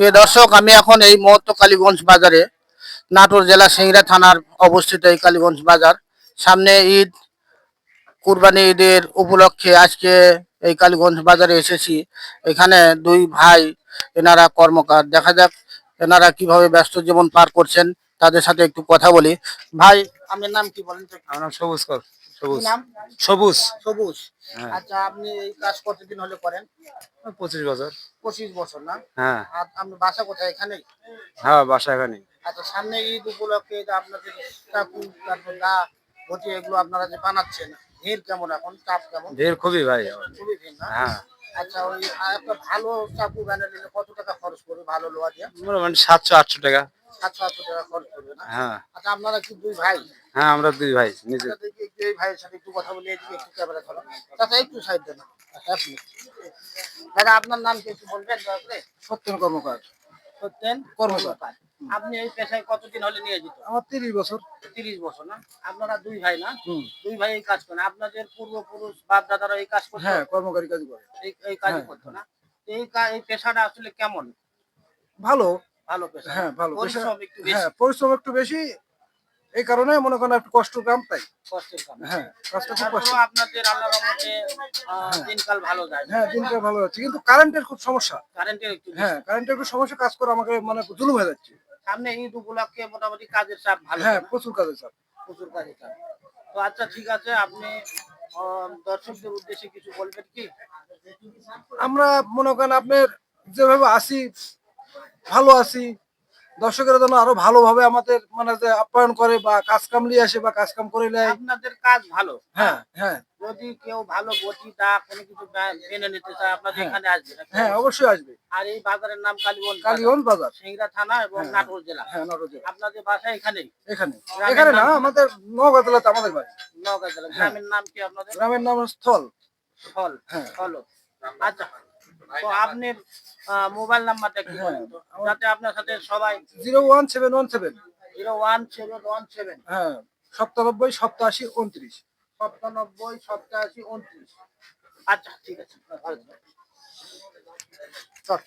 প্রিয় দর্শক, আমি এখন এই মুহূর্তে কালীগঞ্জ বাজারে নাটোর জেলা সিংড়া থানার অবস্থিত এই কালীগঞ্জ বাজার। সামনে ঈদ, কুরবানি ঈদের উপলক্ষে আজকে এই কালীগঞ্জ বাজারে এসেছি। এখানে দুই ভাই, এনারা কর্মকার। দেখা যাক এনারা কীভাবে ব্যস্ত জীবন পার করছেন, তাদের সাথে একটু কথা বলি। ভাই আপনার নাম কি বলেন তো আমার নাম সবুজ কর সবুজ। নাম? সবুজ। সবুজ। হ্যাঁ। আচ্ছা আপনি এই কাজ কতদিন হলে করেন? পঁচিশ বছর। পঁচিশ বছর না? হ্যাঁ। আর আপনার বাসা কোথায় এখানেই হ্যাঁ বাসা এখানে আচ্ছা সামনে ঈদ উপলক্ষে আপনাদের চাকু তারপর দা ঘটি এগুলো আপনারা যে বানাচ্ছেন ভিড় কেমন এখন? চাপ কেমন? ভিড় খুবই ভাই। খুবই ভিড় না? হ্যাঁ। আচ্ছা ওই একটা ভালো চাকু বানিয়ে নিলে কত টাকা খরচ করবে ভালো লোহা দিয়ে? মোটামুটি সাতশো আটশো টাকা। সাতশো আটশো টাকা খরচ করবে না? হ্যাঁ। আচ্ছা আপনারা কি দুই ভাই? হ্যাঁ আমরা দুই ভাই নিজে। এই ভাইয়ের সাথে একটু কথা বলি এদিকে একটু ক্যামেরা ধরো। চাচা একটু সাইড দেন। আচ্ছা আপনি। দাদা আপনার নাম কি একটু বলবেন সত্যেন কর্মকার। সত্যেন কর্মকার। আপনি এই পেশায় কতদিন হলে নিয়োজিত? আমার তিরিশ বছর। তিরিশ বছর না? আপনারা দুই ভাই না? হুম। দুই ভাই এই কাজ করেন। আপনাদের পূর্বপুরুষ বাপ দাদারা এই কাজ করতো? হ্যাঁ কর্মকারী কাজ করে। এই এই কাজ হ্যাঁ। করতো না? এই এই পেশাটা আসলে কেমন? ভালো। ভালো পেশা। হ্যাঁ ভালো পরিশ্রম একটু বেশি? হ্যাঁ পরিশ্রম একটু বেশি। এই কারণে মনে করেন একটু কষ্ট কাম তাই। কষ্টের কাজ হ্যাঁ কাজটা খুব কষ্ট আপনাদের আল্লাহ রহমতে আহ, দিনকাল ভালো যায়। হ্যাঁ দিনকাল ভালো যাচ্ছে। কিন্তু কারেন্টের খুব সমস্যা। কারেন্টের একটু হ্যাঁ কারেন্টের একটু সমস্যা কাজ করে আমাকে মানে জুলুম হয়ে যাচ্ছে। সামনে ঈদ উপলক্ষে মোটামুটি কাজের চাপ ভালো। হ্যাঁ প্রচুর কাজের চাপ। প্রচুর কাজের চাপ। তো আচ্ছা ঠিক আছে আপনি দর্শকদের উদ্দেশ্যে কিছু বলবেন কি? আমরা মনে করেন আপনার যেভাবে আসি ভালো আছি দর্শকেরা যেন আরও ভালোভাবে আমাদের মানে যে আপ্যায়ন করে বা কাজ কাম নিয়ে আসে বা কাজ কাম করে নেয়। আপনাদের কাজ ভালো। হ্যাঁ হ্যাঁ। যদি কেউ ভালো বটি দা কোনো কিছু মেনে নিতে চায় আপনাদের হ্যাঁ। এখানে আসবে হ্যাঁ অবশ্যই আসবে। আর এই বাজারের নাম কালীগঞ্জ বাজার। বাজার। সিংড়া থানা এবং হ্যাঁ। নাটোর জেলা। হ্যাঁ নরজে আপনাদের বাসা এখানেই? এখানে। এখানে না আমাদের নওগাঁ জেলাতে আমাদের বাড়ি। নওগাঁ জেলা। হ্যাঁ। গ্রামের নাম কি আপনাদের? গ্রামের নাম হচ্ছে স্থল। হ্যাঁ। ফল আচ্ছা। তো আপনি মোবাইল নাম্বারটা কি হ্যাঁ, বলেন যাতে আপনার সাথে সবাই zero one seven one seven. Zero one seven one seven. হ্যাঁ সপ্তানব্বই সপ্তাশি উনত্রিশ। সপ্তানব্বই সপ্তাশি উনত্রিশ। আচ্ছা ঠিক আছে। ভালো থাকবেন। চল।